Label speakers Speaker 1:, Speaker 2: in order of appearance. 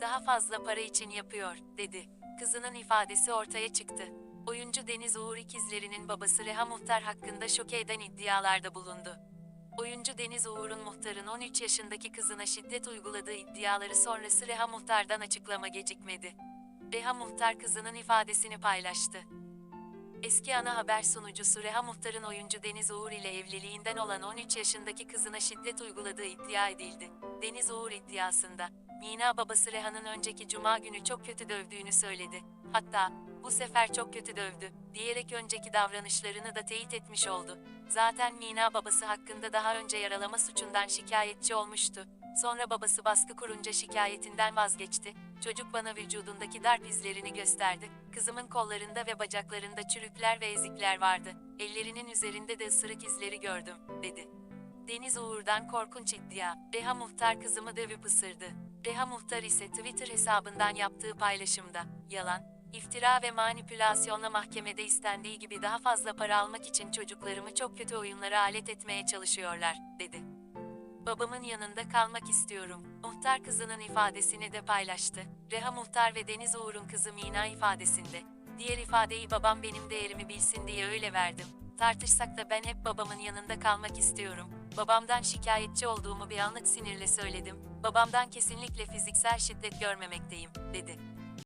Speaker 1: Daha fazla para için yapıyor, dedi. Kızının ifadesi ortaya çıktı. Oyuncu Deniz Uğur ikizlerinin babası Reha Muhtar hakkında şok eden iddialarda bulundu. Oyuncu Deniz Uğur'un muhtarın 13 yaşındaki kızına şiddet uyguladığı iddiaları sonrası Reha Muhtar'dan açıklama gecikmedi. Reha Muhtar kızının ifadesini paylaştı. Eski ana haber sunucusu Reha Muhtar'ın oyuncu Deniz Uğur ile evliliğinden olan 13 yaşındaki kızına şiddet uyguladığı iddia edildi. Deniz Uğur iddiasında, Mina babası Reha'nın önceki cuma günü çok kötü dövdüğünü söyledi. Hatta, bu sefer çok kötü dövdü, diyerek önceki davranışlarını da teyit etmiş oldu. Zaten Mina babası hakkında daha önce yaralama suçundan şikayetçi olmuştu. Sonra babası baskı kurunca şikayetinden vazgeçti. Çocuk bana vücudundaki darp izlerini gösterdi. Kızımın kollarında ve bacaklarında çürükler ve ezikler vardı. Ellerinin üzerinde de ısırık izleri gördüm, dedi. Deniz Uğur'dan korkunç iddia. Reha Muhtar kızımı dövüp ısırdı. Reha Muhtar ise Twitter hesabından yaptığı paylaşımda, yalan, iftira ve manipülasyonla mahkemede istendiği gibi daha fazla para almak için çocuklarımı çok kötü oyunlara alet etmeye çalışıyorlar, dedi. Babamın yanında kalmak istiyorum. Muhtar kızının ifadesini de paylaştı. Reha Muhtar ve Deniz Uğur'un kızı Mina ifadesinde. Diğer ifadeyi babam benim değerimi bilsin diye öyle verdim. Tartışsak da ben hep babamın yanında kalmak istiyorum. Babamdan şikayetçi olduğumu bir anlık sinirle söyledim. Babamdan kesinlikle fiziksel şiddet görmemekteyim, dedi.